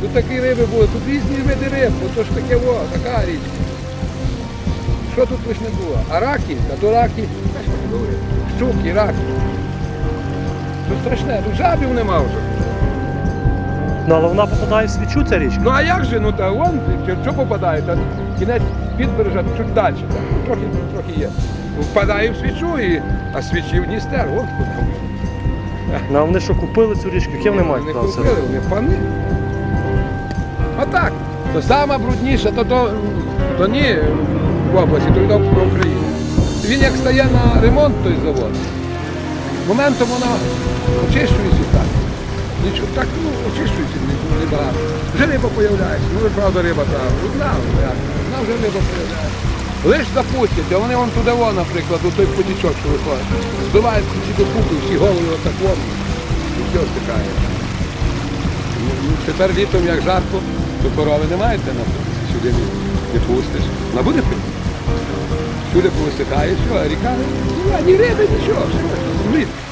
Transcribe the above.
тут такі риби були, тут різні види риб, бо то ж таке во, така річка. Що тут лиш не було? А раки, та то раки, щуки, раки. Це страшне, тут жабів нема вже. Ну, але вона попадає в свічу ця річка. Ну а як же, ну та вон, що- попадає, та кінець підбережа, чуть далі, так, трохи, трохи є. Впадає в свічу, і, а свічі в Дністер, от куди. Ну, а вони що купили цю річку, яке вони мають Вони це купили, вони пани. Отак. То сама брудніша, то, то, то ні в області, то й до по Україні. Він як стає на ремонт той завод, моментом вона очищується так. Нічого, так ну, очищується не- небагато. Вже риба появляється, ну правда риба та одна, ну, вона вже риба появляється. Лиш запустять, а вони вон туди, вон, наприклад, у той потічок, що виходить. Збивають всі до купи, всі голови отак вон, і все стикає. Ну, ну, Тепер літом як жарко, то корови не маєте на сюди не, пустиш. Вона буде пити. Сюди повисихає, що, ріка, ні риби, нічого, все, влітку.